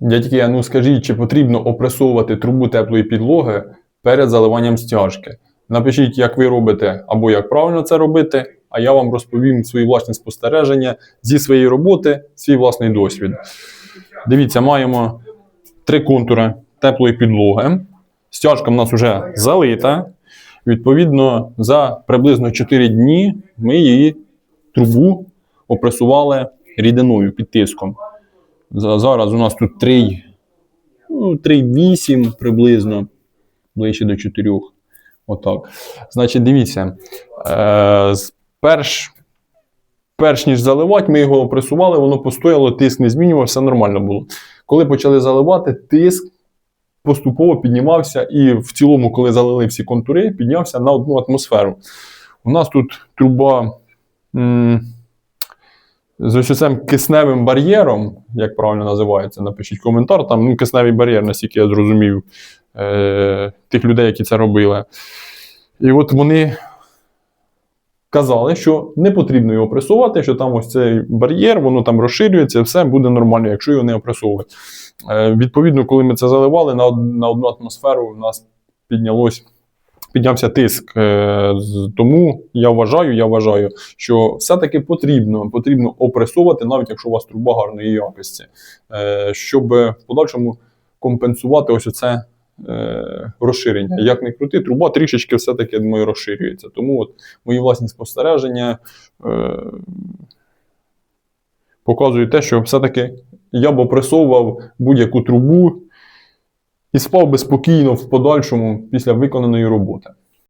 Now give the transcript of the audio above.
Дядьки, а ну скажіть, чи потрібно опресовувати трубу теплої підлоги перед заливанням стяжки? Напишіть, як ви робите або як правильно це робити, а я вам розповім свої власні спостереження зі своєї роботи, свій власний досвід. Дивіться, маємо три контури теплої підлоги. Стяжка в нас вже залита. Відповідно, за приблизно 4 дні ми її трубу опресували рідиною під тиском. За- Зараз у нас тут 3, ну, 3,8 приблизно, ближче до 4. Отак. Значить, дивіться. Е, перш, перш ніж заливати, ми його опресували, воно постояло, тиск не змінювався, нормально було. Коли почали заливати, тиск поступово піднімався, і в цілому, коли залили всі контури, піднявся на одну атмосферу. У нас тут труба. м, з ось цим кисневим бар'єром, як правильно називається, напишіть коментар. Там ну, кисневий бар'єр, наскільки я зрозумів, е- тих людей, які це робили. І от вони казали, що не потрібно його пресувати, що там ось цей бар'єр, воно там розширюється, все буде нормально, якщо його не опресовувати. Е- відповідно, коли ми це заливали, на, на одну атмосферу у нас піднялось. Піднявся тиск, Е, тому я вважаю, я вважаю, що все-таки потрібно, потрібно опресовувати, навіть якщо у вас труба гарної якості, е, щоб в подальшому компенсувати ось оце е, розширення. Як не крути, труба трішечки все-таки думаю, розширюється. Тому от мої власні спостереження показують те, що все-таки я б опресовував будь-яку трубу і спав би спокійно в подальшому після виконаної роботи.